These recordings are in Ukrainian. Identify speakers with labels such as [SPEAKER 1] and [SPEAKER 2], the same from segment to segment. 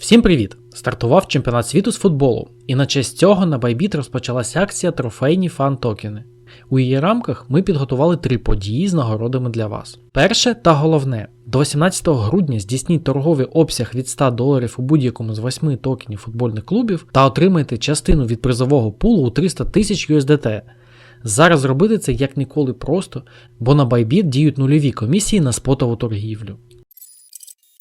[SPEAKER 1] Всім привіт! Стартував чемпіонат світу з футболу, і на честь цього на Bybit розпочалася акція Трофейні фан токени. У її рамках ми підготували три події з нагородами для вас. Перше та головне, до 18 грудня здійсніть торговий обсяг від 100 доларів у будь-якому з 8 токенів футбольних клубів та отримайте частину від призового пулу у 300 тисяч USDT. Зараз зробити це як ніколи просто, бо на Bybit діють нульові комісії на спотову торгівлю.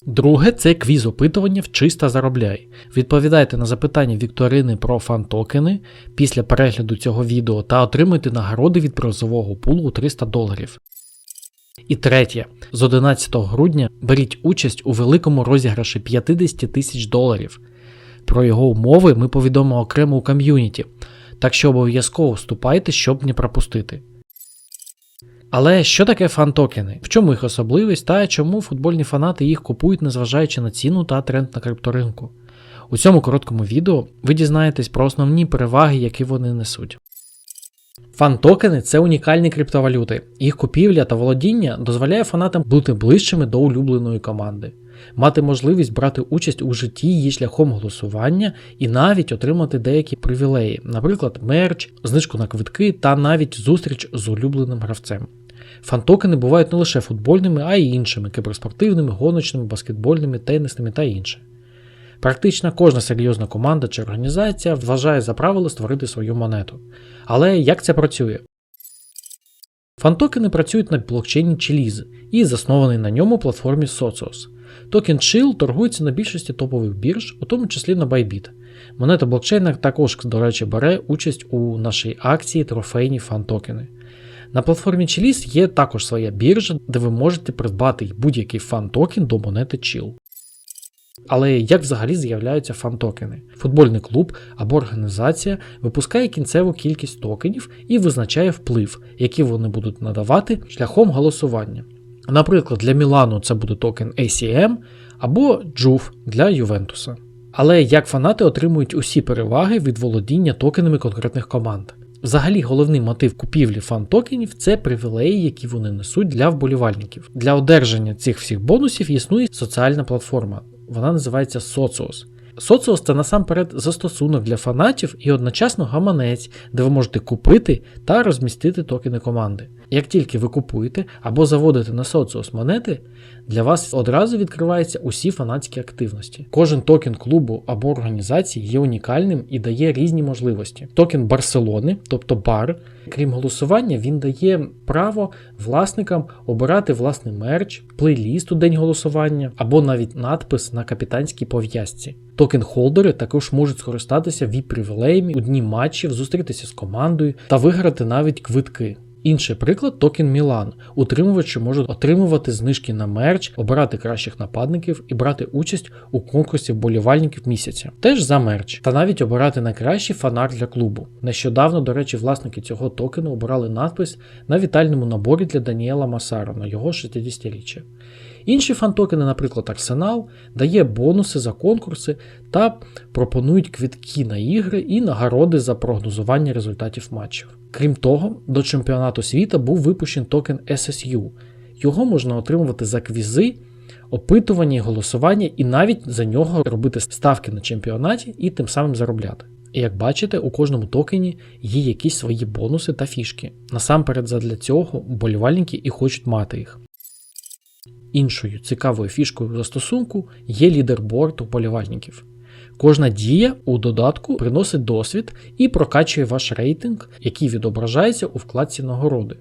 [SPEAKER 1] Друге це квіз опитування в чиста заробляй. Відповідайте на запитання Вікторини про фан-токени після перегляду цього відео та отримуйте нагороди від призового пулу у 300 доларів. І третє, з 11 грудня беріть участь у великому розіграші 50 тисяч доларів. Про його умови ми повідомимо окремо у ком'юніті, так що обов'язково вступайте, щоб не пропустити. Але що таке фан-токени? В чому їх особливість та чому футбольні фанати їх купують, незважаючи на ціну та тренд на крипторинку? У цьому короткому відео ви дізнаєтесь про основні переваги, які вони несуть. Фан-токени це унікальні криптовалюти. Їх купівля та володіння дозволяє фанатам бути ближчими до улюбленої команди, мати можливість брати участь у житті її шляхом голосування і навіть отримати деякі привілеї, наприклад, мерч, знижку на квитки та навіть зустріч з улюбленим гравцем. Фан-токени бувають не лише футбольними, а й іншими киберспортивними, гоночними, баскетбольними, тенісними та інше. Практично кожна серйозна команда чи організація вважає за правило створити свою монету. Але як це працює? Фантокени працюють на блокчейні Chiliz і заснований на ньому платформі Socios. Токен Chill торгується на більшості топових бірж, у тому числі на Bybit. Монета блокчейна також, до речі, бере участь у нашій акції трофейні фан-токени. На платформі Chiliz є також своя біржа, де ви можете придбати будь-який фан-токен до монети Chill. Але як взагалі з'являються фан-токени? Футбольний клуб або організація випускає кінцеву кількість токенів і визначає вплив, який вони будуть надавати шляхом голосування. Наприклад, для Мілану це буде токен ACM або JUF для Ювентуса. Але як фанати отримують усі переваги від володіння токенами конкретних команд? Взагалі, головний мотив купівлі фан-токенів це привілеї, які вони несуть для вболівальників. Для одержання цих всіх бонусів існує соціальна платформа. Вона називається Socios. Socios – це насамперед застосунок для фанатів і одночасно гаманець, де ви можете купити та розмістити токени команди. Як тільки ви купуєте або заводите на Socios монети, для вас одразу відкриваються усі фанатські активності. Кожен токен клубу або організації є унікальним і дає різні можливості. Токен Барселони, тобто бар, крім голосування, він дає право власникам обирати власний мерч, плейліст у день голосування або навіть надпис на капітанській пов'язці. Токен-холдери також можуть скористатися віп-привілеями у дні матчів, зустрітися з командою та виграти навіть квитки. Інший приклад токен Мілан. Утримувачі можуть отримувати знижки на мерч, обирати кращих нападників і брати участь у конкурсі вболівальників місяця. Теж за мерч, та навіть обирати найкращий фанар для клубу. Нещодавно, до речі, власники цього токену обирали надпис на вітальному наборі для Даніела Масара на його 60-річчя. Інші фантокени, наприклад, Арсенал, дає бонуси за конкурси та пропонують квитки на ігри і нагороди за прогнозування результатів матчів. Крім того, до чемпіонату світу був випущен токен SSU. Його можна отримувати за квізи, опитування голосування, і навіть за нього робити ставки на чемпіонаті і тим самим заробляти. І як бачите, у кожному токені є якісь свої бонуси та фішки. Насамперед, задля цього вболівальники і хочуть мати їх. Іншою цікавою фішкою застосунку є лідерборд вболівальників. Кожна дія у додатку приносить досвід і прокачує ваш рейтинг, який відображається у вкладці нагороди.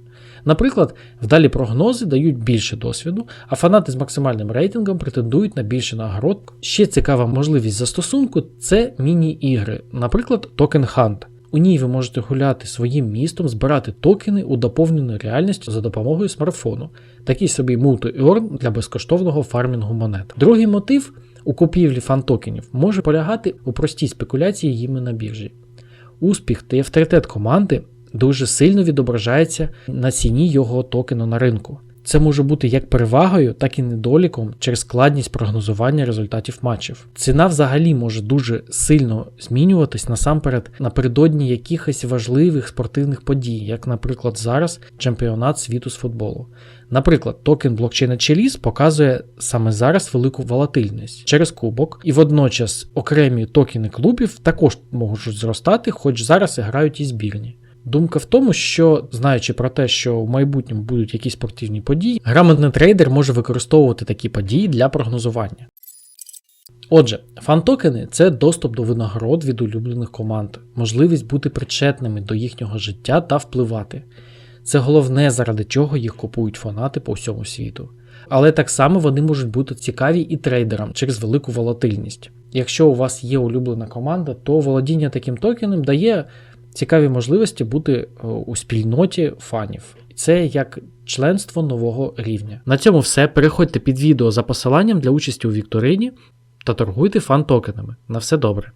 [SPEAKER 1] Наприклад, вдалі прогнози дають більше досвіду, а фанати з максимальним рейтингом претендують на більше нагород. Ще цікава можливість застосунку це міні-ігри, наприклад, Token Hunt. У ній ви можете гуляти своїм містом, збирати токени у доповнену реальність за допомогою смартфону, такий собі multi-earn для безкоштовного фармінгу монет. Другий мотив у купівлі фан-токенів може полягати у простій спекуляції їми на біржі. Успіх та авторитет команди дуже сильно відображається на ціні його токену на ринку. Це може бути як перевагою, так і недоліком через складність прогнозування результатів матчів. Ціна взагалі може дуже сильно змінюватись насамперед напередодні якихось важливих спортивних подій, як, наприклад, зараз чемпіонат світу з футболу. Наприклад, токен блокчейна Chelis показує саме зараз велику волатильність через кубок, і водночас окремі токени клубів також можуть зростати, хоч зараз і грають і збірні. Думка в тому, що, знаючи про те, що в майбутньому будуть якісь спортивні події, грамотний трейдер може використовувати такі події для прогнозування. Отже, фан-токени це доступ до винагород від улюблених команд, можливість бути причетними до їхнього життя та впливати. Це головне, заради чого їх купують фанати по всьому світу. Але так само вони можуть бути цікаві і трейдерам через велику волатильність. Якщо у вас є улюблена команда, то володіння таким токеном дає цікаві можливості бути е, у спільноті фанів. Це як членство нового рівня. На цьому все. Переходьте під відео за посиланням для участі у вікторині та торгуйте фан-токенами. На все добре.